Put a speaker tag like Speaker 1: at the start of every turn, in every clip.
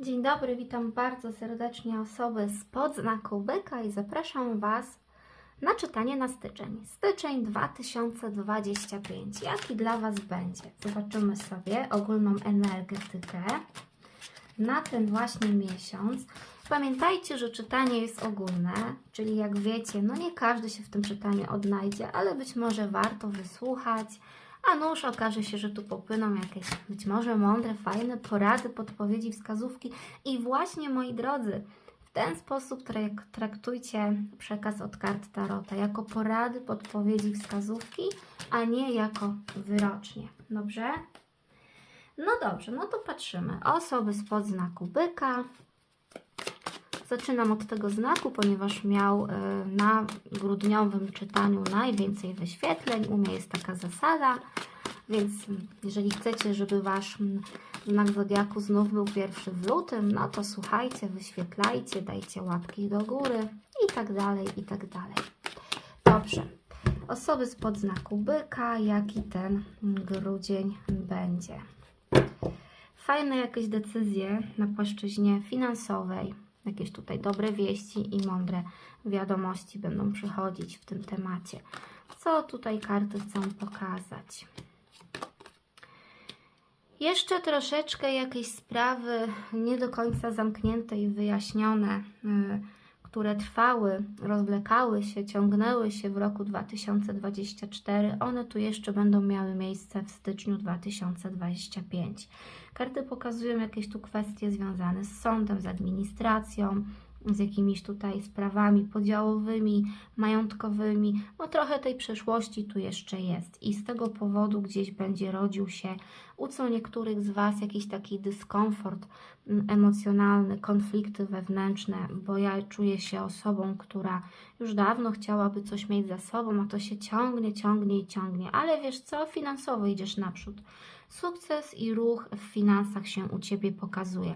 Speaker 1: Dzień dobry, witam bardzo serdecznie osoby spod znaku byka i zapraszam Was na czytanie na styczeń. Styczeń 2025. Jaki dla Was będzie? Zobaczymy sobie ogólną energetykę na ten właśnie miesiąc. Pamiętajcie, że czytanie jest ogólne, czyli jak wiecie, no nie każdy się w tym czytaniu odnajdzie, ale być może warto wysłuchać, a nuż okaże się, że tu popłyną jakieś być może mądre, fajne porady, podpowiedzi, wskazówki. I właśnie, moi drodzy, w ten sposób trak- traktujcie przekaz od kart Tarota, jako porady, podpowiedzi, wskazówki, a nie jako wyrocznie. Dobrze? No dobrze, no to patrzymy. Osoby spod znaku byka. Zaczynam od tego znaku, ponieważ miał y, na grudniowym czytaniu najwięcej wyświetleń. U mnie jest taka zasada, więc jeżeli chcecie, żeby Wasz znak zodiaku znów był pierwszy w lutym, no to słuchajcie, wyświetlajcie, dajcie łapki do góry i tak dalej, i tak dalej. Dobrze. Osoby spod znaku byka, jaki ten grudzień będzie. Fajne jakieś decyzje na płaszczyźnie finansowej, jakieś tutaj dobre wieści i mądre wiadomości będą przychodzić w tym temacie. Co tutaj karty chcą pokazać? Jeszcze troszeczkę jakieś sprawy nie do końca zamknięte i wyjaśnione, y, które trwały, rozwlekały się, ciągnęły się w roku 2024, one tu jeszcze będą miały miejsce w styczniu 2025. Karty pokazują jakieś tu kwestie związane z sądem, z administracją, z jakimiś tutaj sprawami podziałowymi, majątkowymi. No trochę tej przeszłości tu jeszcze jest i z tego powodu gdzieś będzie rodził się u co niektórych z Was jakiś taki dyskomfort mm, emocjonalny, konflikty wewnętrzne, bo ja czuję się osobą, która już dawno chciałaby coś mieć za sobą, a to się ciągnie, ciągnie i ciągnie. Ale wiesz co, finansowo idziesz naprzód. Sukces i ruch w finansach się u Ciebie pokazuje.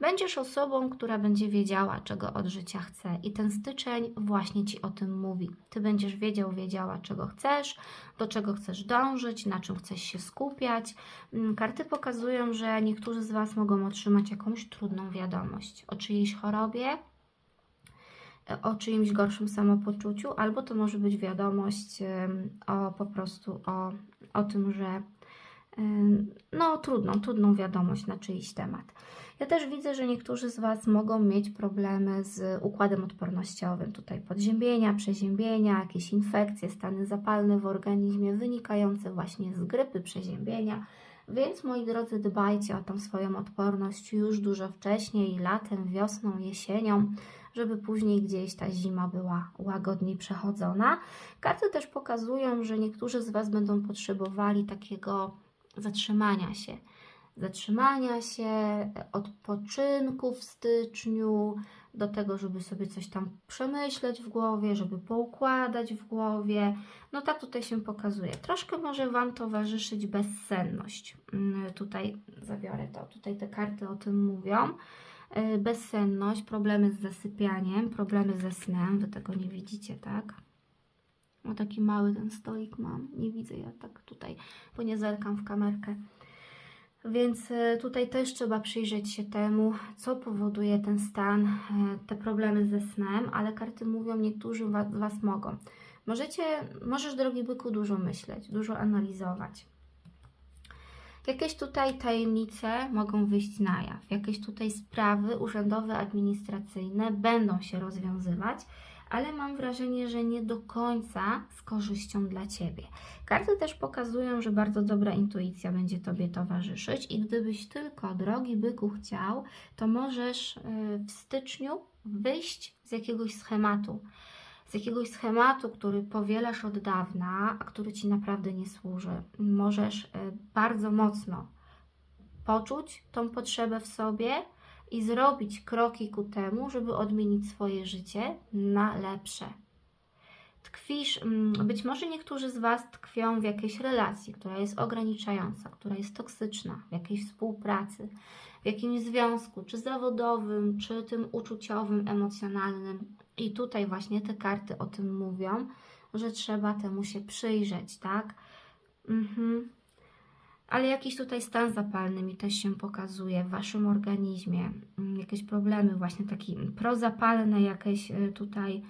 Speaker 1: Będziesz osobą, która będzie wiedziała, czego od życia chce, i ten styczeń właśnie ci o tym mówi. Ty będziesz wiedział, wiedziała, czego chcesz, do czego chcesz dążyć, na czym chcesz się skupiać. Mm, Karty pokazują, że niektórzy z Was mogą otrzymać jakąś trudną wiadomość o czyjejś chorobie, o czyimś gorszym samopoczuciu, albo to może być wiadomość o po prostu o, o tym, że no trudną, trudną wiadomość na czyjś temat. Ja też widzę, że niektórzy z Was mogą mieć problemy z układem odpornościowym. Tutaj podziębienia, przeziębienia, jakieś infekcje, stany zapalne w organizmie wynikające właśnie z grypy, przeziębienia. Więc moi drodzy, dbajcie o tą swoją odporność już dużo wcześniej, latem, wiosną, jesienią, żeby później gdzieś ta zima była łagodniej przechodzona. Karty też pokazują, że niektórzy z Was będą potrzebowali takiego zatrzymania się zatrzymania się, odpoczynku w styczniu, do tego, żeby sobie coś tam przemyśleć w głowie, żeby poukładać w głowie. No tak tutaj się pokazuje. Troszkę może Wam towarzyszyć bezsenność. Mm, Tutaj zabiorę to, tutaj te karty o tym mówią. Yy, Bezsenność, problemy z zasypianiem, problemy ze snem. Wy tego nie widzicie, tak? O taki mały ten stolik mam. Nie widzę ja tak tutaj, bo nie zerkam w kamerkę. Więc e, tutaj też trzeba przyjrzeć się temu, co powoduje ten stan, e, te problemy ze snem, ale karty mówią, niektórzy z Was mogą. Możecie, możesz, drogi byku, dużo myśleć, dużo analizować. Jakieś tutaj tajemnice mogą wyjść na jaw, jakieś tutaj sprawy urzędowe, administracyjne będą się rozwiązywać, ale mam wrażenie, że nie do końca z korzyścią dla Ciebie. Karty też pokazują, że bardzo dobra intuicja będzie Tobie towarzyszyć i gdybyś tylko, drogi byku, chciał, to możesz y, w styczniu wyjść z jakiegoś schematu. Z jakiegoś schematu, który powielasz od dawna, a który Ci naprawdę nie służy. Możesz y, bardzo mocno poczuć tą potrzebę w sobie i zrobić kroki ku temu, żeby odmienić swoje życie na lepsze. Tkwisz, mm, być może niektórzy z Was tkwią w jakiejś relacji, która jest ograniczająca, która jest toksyczna, w jakiejś współpracy, w jakimś związku, czy zawodowym, czy tym uczuciowym, emocjonalnym. I tutaj właśnie te karty o tym mówią, że trzeba temu się przyjrzeć, tak? Mhm. Ale jakiś tutaj stan zapalny mi też się pokazuje w Waszym organizmie. Mm, Jakieś problemy właśnie takie prozapalne, jakieś y, tutaj,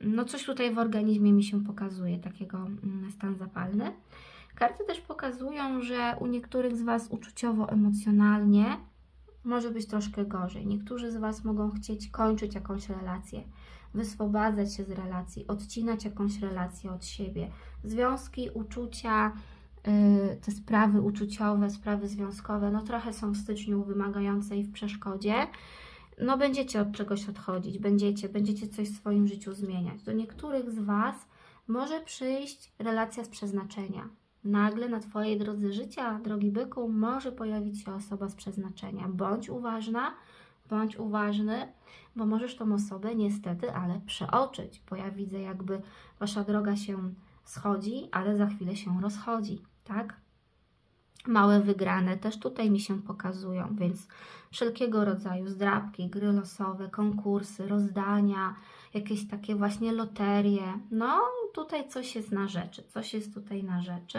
Speaker 1: no coś tutaj w organizmie mi się pokazuje, takiego mm, stan zapalny. Karty też pokazują, że u niektórych z Was uczuciowo-emocjonalnie może być troszkę gorzej. Niektórzy z Was mogą chcieć kończyć jakąś relację, wyswobadzać się z relacji, odcinać jakąś relację od siebie. Związki, uczucia, te sprawy uczuciowe, sprawy związkowe, no trochę są w styczniu wymagające i w przeszkodzie. No będziecie od czegoś odchodzić, będziecie, będziecie coś w swoim życiu zmieniać. Do niektórych z Was może przyjść relacja z przeznaczenia. Nagle na Twojej drodze życia, drogi byku, może pojawić się osoba z przeznaczenia. Bądź uważna, bądź uważny, bo możesz tą osobę niestety, ale przeoczyć, bo ja widzę jakby Wasza droga się schodzi, ale za chwilę się rozchodzi, tak? Małe wygrane też tutaj mi się pokazują, więc wszelkiego rodzaju zdrabki, gry losowe, konkursy, rozdania, jakieś takie właśnie loterie. No, tutaj coś jest na rzeczy, coś jest tutaj na rzeczy.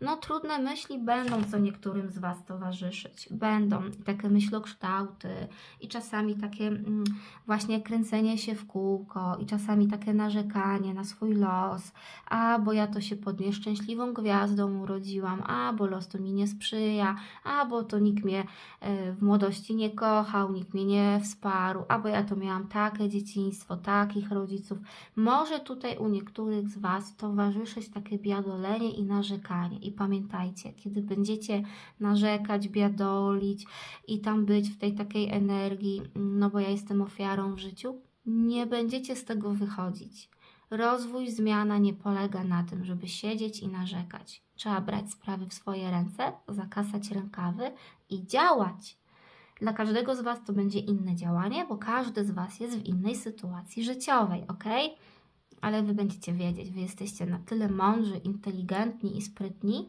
Speaker 1: No, trudne myśli będą co niektórym z Was towarzyszyć. Będą takie myślokształty i czasami takie mm, właśnie kręcenie się w kółko i czasami takie narzekanie na swój los. A, bo ja to się pod nieszczęśliwą gwiazdą urodziłam, a, bo los to mi nie sprzyja, a, bo to nikt mnie e, w młodości nie kochał, nikt mnie nie wsparł, a, bo ja to miałam takie dzieciństwo, takich rodziców. Może tutaj u niektórych z Was towarzyszyć takie biadolenie i narzekanie. I pamiętajcie, kiedy będziecie narzekać, biadolić i tam być w tej takiej energii, no bo ja jestem ofiarą w życiu, nie będziecie z tego wychodzić. Rozwój, zmiana nie polega na tym, żeby siedzieć i narzekać. Trzeba brać sprawy w swoje ręce, zakasać rękawy i działać. Dla każdego z Was to będzie inne działanie, bo każdy z Was jest w innej sytuacji życiowej, ok? Ale Wy będziecie wiedzieć, Wy jesteście na tyle mądrzy, inteligentni i sprytni,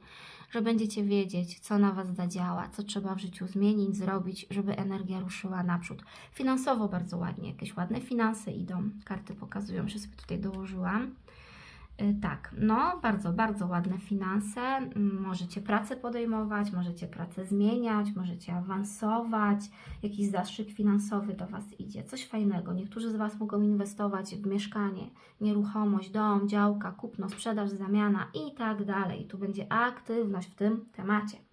Speaker 1: że będziecie wiedzieć, co na Was zadziała, co trzeba w życiu zmienić, zrobić, żeby energia ruszyła naprzód. Finansowo bardzo ładnie, jakieś ładne finanse idą. Karty pokazują, że sobie tutaj dołożyłam. Y, Tak, no bardzo, bardzo ładne finanse. Możecie pracę podejmować, możecie pracę zmieniać, możecie awansować. Jakiś zastrzyk finansowy do Was idzie, coś fajnego. Niektórzy z Was mogą inwestować w mieszkanie, nieruchomość, dom, działka, kupno, sprzedaż, zamiana i tak dalej. Tu będzie aktywność w tym temacie.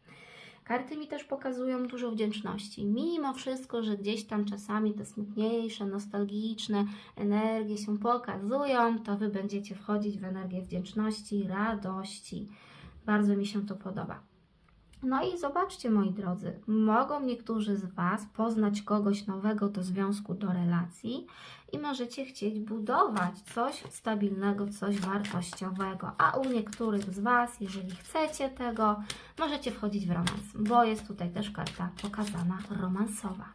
Speaker 1: Karty mi też pokazują dużo wdzięczności. Mimo wszystko, że gdzieś tam czasami te smutniejsze, nostalgiczne energie się pokazują, to Wy będziecie wchodzić w energię wdzięczności, radości. Bardzo mi się to podoba. No i zobaczcie, moi drodzy, mogą niektórzy z Was poznać kogoś nowego do związku, do relacji i możecie chcieć budować coś stabilnego, coś wartościowego. A u niektórych z Was, jeżeli chcecie tego, możecie wchodzić w romans, bo jest tutaj też karta pokazana romansowa.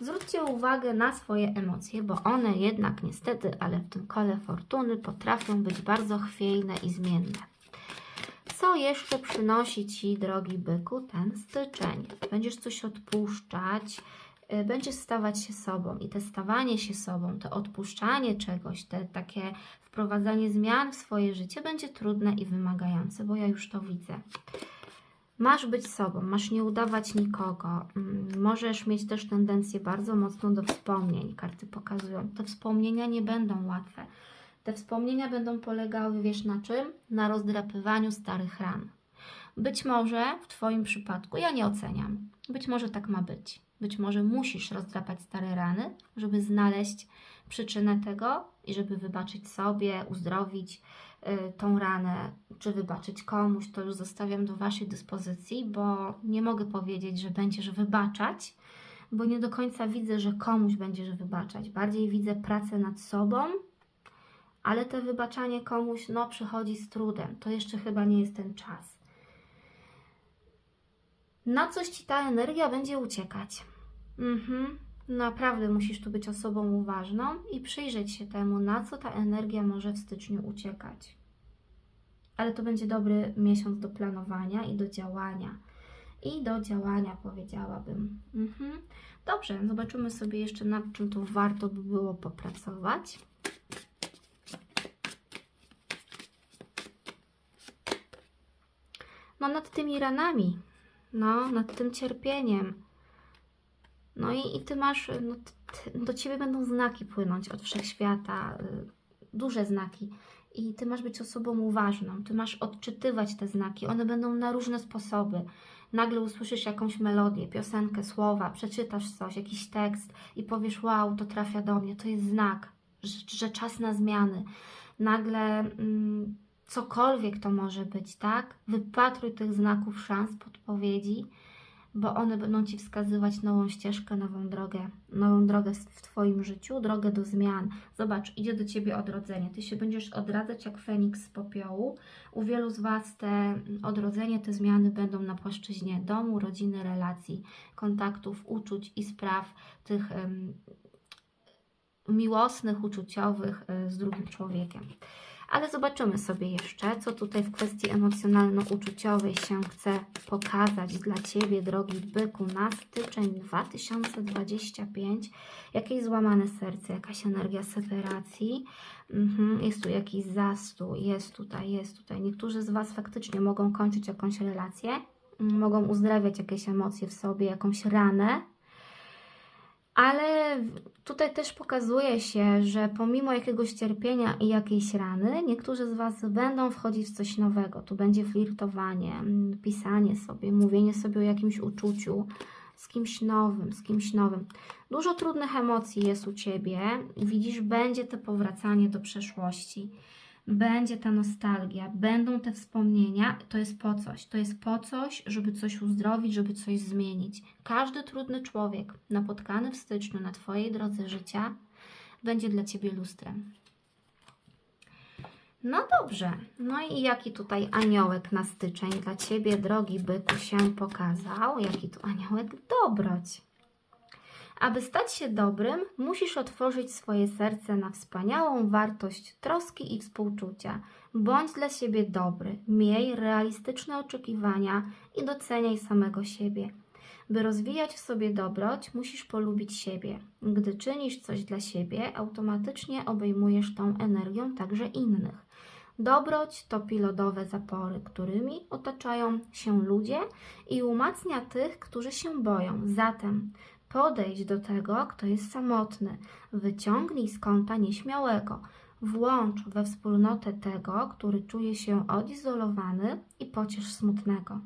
Speaker 1: Zwróćcie uwagę na swoje emocje, bo one jednak niestety, ale w tym kole fortuny potrafią być bardzo chwiejne i zmienne. Co jeszcze przynosi Ci, drogi byku, ten styczeń? Będziesz coś odpuszczać, y, będziesz stawać się sobą i te stawanie się sobą, to odpuszczanie czegoś, te takie wprowadzanie zmian w swoje życie będzie trudne i wymagające, bo ja już to widzę. Masz być sobą, masz nie udawać nikogo. Mm, Możesz mieć też tendencję bardzo mocno do wspomnień. Karty pokazują. Te wspomnienia nie będą łatwe. Te wspomnienia będą polegały, wiesz na czym? Na rozdrapywaniu starych ran. Być może w Twoim przypadku, ja nie oceniam, być może tak ma być. Być może musisz rozdrapać stare rany, żeby znaleźć przyczynę tego i żeby wybaczyć sobie, uzdrowić y, tą ranę, czy wybaczyć komuś, to już zostawiam do Waszej dyspozycji, bo nie mogę powiedzieć, że będziesz wybaczać, bo nie do końca widzę, że komuś będziesz wybaczać. Bardziej widzę pracę nad sobą, ale to wybaczanie komuś, no, przychodzi z trudem. To jeszcze chyba nie jest ten czas. Na coś ci ta energia będzie uciekać. Mhm. Naprawdę musisz tu być osobą uważną i przyjrzeć się temu, na co ta energia może w styczniu uciekać. Ale to będzie dobry miesiąc do planowania i do działania. I do działania, powiedziałabym. Mhm. Dobrze, zobaczymy sobie jeszcze, nad czym tu warto by było popracować. No, nad tymi ranami, no, nad tym cierpieniem. No i, i ty masz, no, ty, do ciebie będą znaki płynąć od wszechświata, y, duże znaki. I ty masz być osobą uważną, ty masz odczytywać te znaki, one będą na różne sposoby. Nagle usłyszysz jakąś melodię, piosenkę, słowa, przeczytasz coś, jakiś tekst i powiesz: Wow, to trafia do mnie, to jest znak, że, że czas na zmiany. Nagle mm, cokolwiek to może być, tak? Wypatruj tych znaków, szans, podpowiedzi bo one będą Ci wskazywać nową ścieżkę, nową drogę, nową drogę w Twoim życiu, drogę do zmian. Zobacz, idzie do Ciebie odrodzenie. Ty się będziesz odradzać jak Feniks z popiołu. U wielu z Was te odrodzenie, te zmiany będą na płaszczyźnie domu, rodziny, relacji, kontaktów, uczuć i spraw tych um, miłosnych, uczuciowych y, z drugim człowiekiem. Ale zobaczymy sobie jeszcze, co tutaj w kwestii emocjonalno-uczuciowej się chce pokazać dla Ciebie, drogi byku, na styczeń 2025. Jakieś złamane serce, jakaś energia separacji. Mhm, jest tu jakiś zastój, jest tutaj, jest tutaj. Niektórzy z Was faktycznie mogą kończyć jakąś relację, mogą uzdrawiać jakieś emocje w sobie, jakąś ranę, ale tutaj też pokazuje się, że pomimo jakiegoś cierpienia i jakiejś rany, niektórzy z Was będą wchodzić w coś nowego. Tu będzie flirtowanie, pisanie sobie, mówienie sobie o jakimś uczuciu z kimś nowym, z kimś nowym. Dużo trudnych emocji jest u Ciebie. Widzisz, będzie to powracanie do przeszłości będzie ta nostalgia, będą te wspomnienia, to jest po coś. To jest po coś, żeby coś uzdrowić, żeby coś zmienić. Każdy trudny człowiek napotkany w styczniu na Twojej drodze życia będzie dla Ciebie lustrem. No dobrze, no i jaki tutaj aniołek na styczeń dla Ciebie, drogi byku, się pokazał? Jaki tu aniołek? Dobroć. Aby stać się dobrym, musisz otworzyć swoje serce na wspaniałą wartość troski i współczucia. Bądź dla siebie dobry, miej realistyczne oczekiwania i doceniaj samego siebie. By rozwijać w sobie dobroć, musisz polubić siebie. Gdy czynisz coś dla siebie, automatycznie obejmujesz tą energią także innych. Dobroć topi lodowe zapory, którymi otaczają się ludzie i umacnia tych, którzy się boją. Zatem Podejdź do tego, kto jest samotny. Wyciągnij z kąta nieśmiałego. Włącz we wspólnotę tego, który czuje się odizolowany i pociesz smutnego.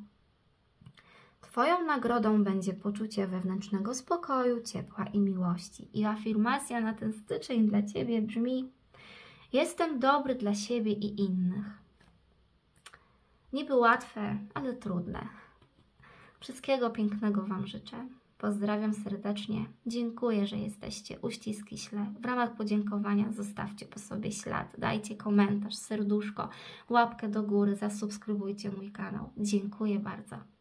Speaker 1: Twoją nagrodą będzie poczucie wewnętrznego spokoju, ciepła i miłości. I afirmacja na ten styczeń dla Ciebie brzmi: Jestem dobry dla siebie i innych. Niby łatwe, ale trudne. Wszystkiego pięknego Wam życzę. Pozdrawiam serdecznie. Dziękuję, że jesteście. Uściski śle. W ramach podziękowania zostawcie po sobie ślad. Dajcie komentarz, serduszko, łapkę do góry, zasubskrybujcie mój kanał. Dziękuję bardzo.